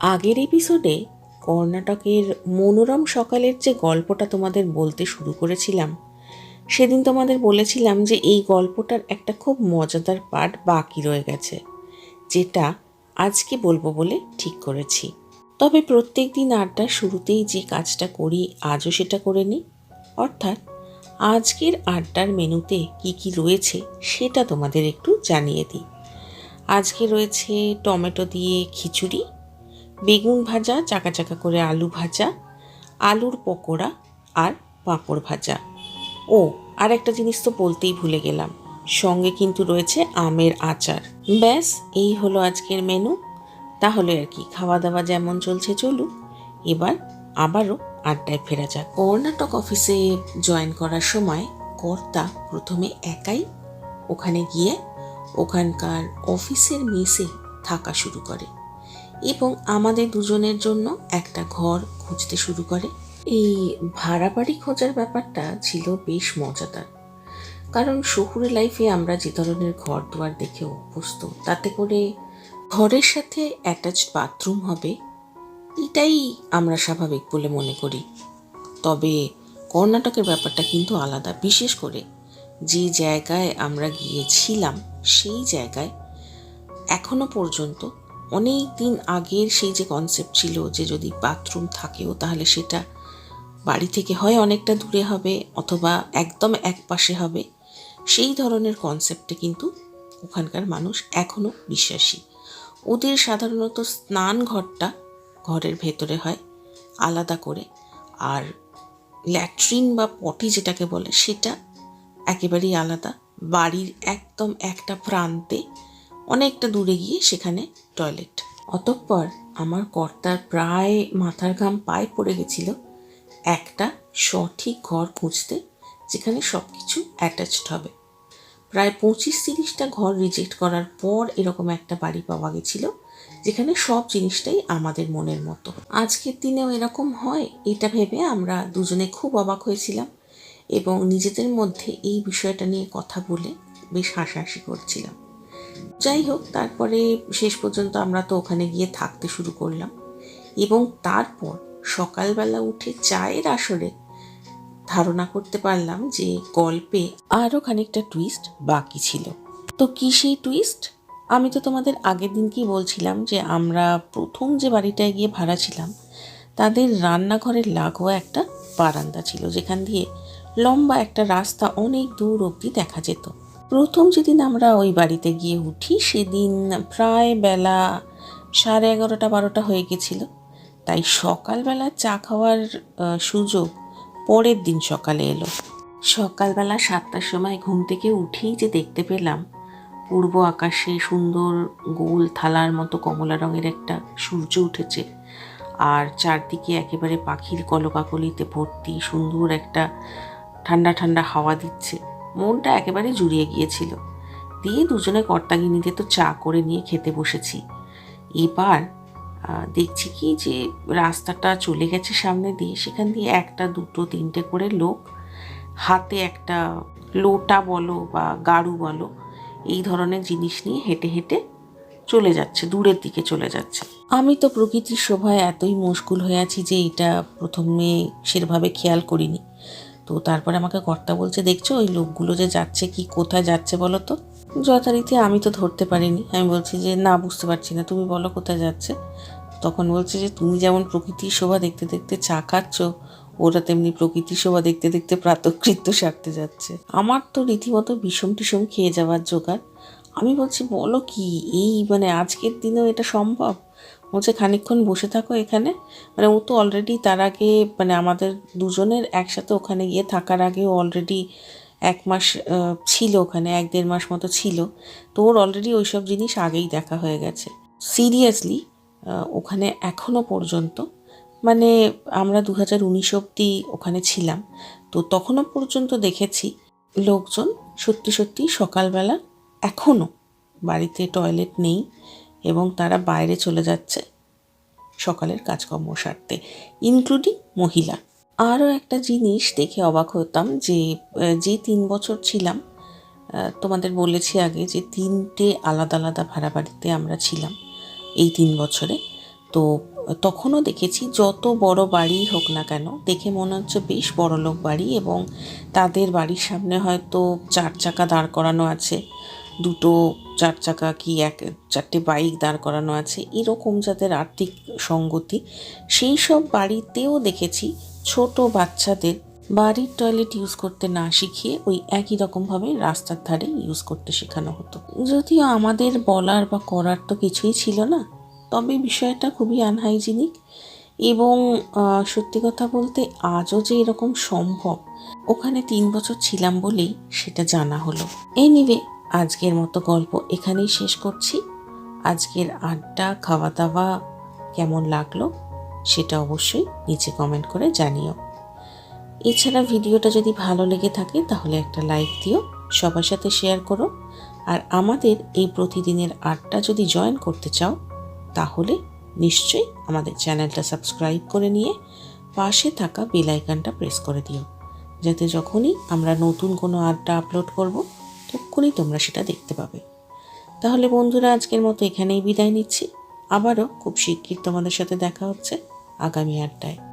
আগের এপিসোডে কর্ণাটকের মনোরম সকালের যে গল্পটা তোমাদের বলতে শুরু করেছিলাম, সেদিন তোমাদের বলেছিলাম যে এই গল্পটার একটা খুব মজাদার পার্ট বাকি রয়ে গেছে, যেটা আজকে বলব বলে ঠিক করেছি। তবে প্রত্যেক দিন আড্ডার শুরুতেই যে কাজটা করি, আজও সেটা করে নিই। অর্থাৎ আজকের আড্ডার মেনুতে কি কি রয়েছে, সেটা তোমাদের একটু জানিয়ে দিই। আজকে রয়েছে টমেটো দিয়ে খিচুড়ি বেগুন ভাজা, চাকা চাকা করে আলু ভাজা, আলুর পকোড়া আর পাঁপড় ভাজা। ও, আর একটা জিনিস তো বলতেই ভুলে গেলাম, সঙ্গে কিন্তু রয়েছে আমের আচার। ব্যাস, এই হলো আজকের মেনু তাহলে আর কি খাওয়া দাওয়া যেমন চলছে চলুক। এবার আবারও আড্ডায় ফেরা যাক। কর্ণাটক অফিসে জয়েন করার সময় কর্তা প্রথমে একাই ওখানে গিয়ে ওখানকার অফিসের মেসে থাকা শুরু করে। এবং আমাদের দুজনের জন্য একটা ঘর খুঁজতে শুরু করে। এই ভাড়া বাড়ি খোঁজার ব্যাপারটা ছিল বেশ মজাদার। কারণ শহুরে লাইফে আমরা যে ধরনের ঘর দুয়ার দেখে অভ্যস্ত, তাতে করে ঘরের সাথে অ্যাটাচড বাথরুম হবে, এটাই আমরা স্বাভাবিক বলে মনে করি। তবে কর্ণাটকের ব্যাপারটা কিন্তু আলাদা, বিশেষ করে যে জায়গায় আমরা গিয়েছিলাম, সেই জায়গায় এখনও পর্যন্ত অনেক দিন আগের সেই যে কনসেপ্ট ছিল যে যদি বাথরুম থাকেও তাহলে সেটা বাড়ি থেকে হয় অনেকটা দূরে হবে অথবা একদম এক পাশে হবে। সেই ধরনের কনসেপ্টে কিন্তু ওখানকার মানুষ এখনও বিশ্বাসী। ওদের সাধারণত স্নান ঘরটা ঘরের ভেতরে হয় আলাদা করে। আর ল্যাট্রিন বা পটি যেটাকে বলে সেটা একেবারেই আলাদা। বাড়ির একদম একটা প্রান্তে অনেকটা দূরে গিয়ে সেখানে টয়লেট অতঃপর আমার কর্তার প্রায় মাথার ঘাম পায়ে পড়ে গেছিল। একটা সঠিক ঘর খুঁজতে যেখানে সব কিছু অ্যাটাচড হবে। প্রায় পঁচিশ তিরিশটা ঘর রিজেক্ট করার পর এরকম একটা বাড়ি পাওয়া গেছিল, যেখানে সব জিনিসটাই আমাদের মনের মতো। আজকের দিনেও এরকম হয়, এটা ভেবে আমরা দুজনে খুব অবাক হয়েছিলাম এবং নিজেদের মধ্যে এই বিষয়টা নিয়ে কথা বলে বেশ হাসাহাসি করছিলাম। যাই হোক, তারপরে শেষ পর্যন্ত আমরা তো ওখানে গিয়ে থাকতে শুরু করলাম। এবং তারপর সকালবেলা উঠে চায়ের আসরে ধারণা করতে পারলাম যে গল্পে আরও খানিকটা টুইস্ট বাকি ছিল। তো কী সেই টুইস্ট আমি তো তোমাদের আগের দিনকেই বলছিলাম যে আমরা প্রথম যে বাড়িটায় গিয়ে ভাড়া ছিলাম, তাদের রান্নাঘরের লাগোয়া একটা বারান্দা ছিল, যেখান দিয়ে লম্বা একটা রাস্তা অনেক দূর অবধি দেখা যেত। প্রথম যেদিন আমরা ওই বাড়িতে গিয়ে উঠি, সেদিন প্রায় বেলা সাড়ে এগারোটা, বারোটা হয়ে গেছিল। তাই সকালবেলা চা খাওয়ার সুযোগ পরের দিন সকালে এলো। সকালবেলা সাতটার সময় ঘুম থেকে উঠেই যে দেখতে পেলাম, পূর্ব আকাশে সুন্দর গোল থালার মতো কমলা রঙের একটা সূর্য উঠেছে। আর চারদিকে একেবারে পাখির কলকাকলিতে ভর্তি সুন্দর একটা ঠান্ডা ঠান্ডা হাওয়া দিচ্ছে। মনটা একেবারে জুড়িয়ে গিয়েছিল। দিয়ে দুজনে কর্তাগিনীতে তো চা করে নিয়ে খেতে বসেছি। এবার দেখছি কি যে রাস্তাটা চলে গেছে সামনে দিয়ে, সেখান দিয়ে একটা, দুটো, তিনটে করে লোক, হাতে একটা লোটা বলো বা গাড়ু বলো, এই ধরনের জিনিস নিয়ে হেঁটে হেঁটে চলে যাচ্ছে, দূরের দিকে চলে যাচ্ছে। আমি তো প্রকৃতির শোভায় এতই মুশকুল হয়ে আছি যে এটা প্রথমে সেভাবে খেয়াল করিনি। তো তারপরে আমাকে কর্তা বলছে, দেখছ ওই লোকগুলো যে যাচ্ছে, কি কোথায় যাচ্ছে বলো তো? যথারীতি আমি তো ধরতে পারিনি। আমি বলছি যে, না, বুঝতে পারছি না, তুমি বলো কোথায় যাচ্ছে? তখন বলছে যে, তুমি যেমন প্রকৃতির শোভা দেখতে দেখতে চা খাচ্ছ, ওরা তেমনি প্রকৃতি শোভা দেখতে দেখতে প্রাতকৃত্য সারতে যাচ্ছে। আমার তো রীতিমতো বিষম টিসম খেয়ে যাওয়ার জোগাড়। আমি বলছি, বলো কি, এই মানে আজকের দিনেও এটা সম্ভব? বলছে খানিকক্ষণ বসে থাকো এখানে মানে ও তো অলরেডি তার আগে মানে আমাদের দুজনের একসাথে ওখানে গিয়ে থাকার আগে অলরেডি এক মাস ছিল ওখানে, এক দেড় মাস মতো ছিল। তো ওর অলরেডি ওইসব জিনিস আগেই দেখা হয়ে গেছে। সিরিয়াসলি ওখানে এখনও পর্যন্ত মানে আমরা দু হাজার উনিশ অব্দি ওখানে ছিলাম। তো তখনও পর্যন্ত দেখেছি লোকজন সত্যি সত্যি সকালবেলা এখনও বাড়িতে টয়লেট নেই। এবং তারা বাইরে চলে যাচ্ছে সকালের কাজকর্ম সারতে ইনক্লুডিং মহিলা। আরও একটা জিনিস দেখে অবাক হতাম যে যে তিন বছর ছিলাম তোমাদের বলেছি আগে যে তিনটে আলাদা আলাদা ভাড়া বাড়িতে আমরা ছিলাম এই তিন বছরে। তো, তখনও দেখেছি যত বড় বাড়ি হোক না কেন, দেখে মনে হচ্ছে বেশ বড় লোক বাড়ি এবং তাদের বাড়ির সামনে হয়তো চার চাকা দাঁড় করানো আছে। দুটো চার চাকা কি এক চারটে বাইক দাঁড় করানো আছে, এরকম যাদের আর্থিক সঙ্গতি, সেই সব বাড়িতেও দেখেছি ছোট বাচ্চাদের বাড়ির টয়লেট ইউজ করতে না শিখিয়ে ওই একই রকমভাবে রাস্তার ধারে ইউজ করতে শেখানো হতো। যদিও আমাদের বলার বা করার তো কিছুই ছিল না, তবে বিষয়টা খুবই আনহাইজিনিক এবং সত্যি কথা বলতে আজও যে এরকম সম্ভব, ওখানে তিন বছর ছিলাম বলেই সেটা জানা হলো। এনিওয়ে আজকের মতো গল্প এখানেই শেষ করছি। আজকের আড্ডা খাওয়া দাওয়া কেমন লাগল সেটা অবশ্যই নিচে কমেন্ট করে জানিও। এছাড়া ভিডিওটা যদি ভালো লেগে থাকে তাহলে একটা লাইক দিও, সবার সাথে শেয়ার করো। আর আমাদের এই প্রতিদিনের আড্ডা যদি জয়েন করতে চাও, তাহলে নিশ্চয়ই আমাদের চ্যানেলটা সাবস্ক্রাইব করে নিয়ে পাশে থাকা বেল আইকনটা প্রেস করে দিও। যাতে যখনই আমরা নতুন কোনো আড্ডা আপলোড করব তক্ষুনি তোমরা সেটা দেখতে পাবে। তাহলে বন্ধুরা, আজকের মতো এখানেই বিদায় নিচ্ছি। আবারও খুব শিগগির তোমাদের সাথে দেখা হচ্ছে আগামী আড্ডায়।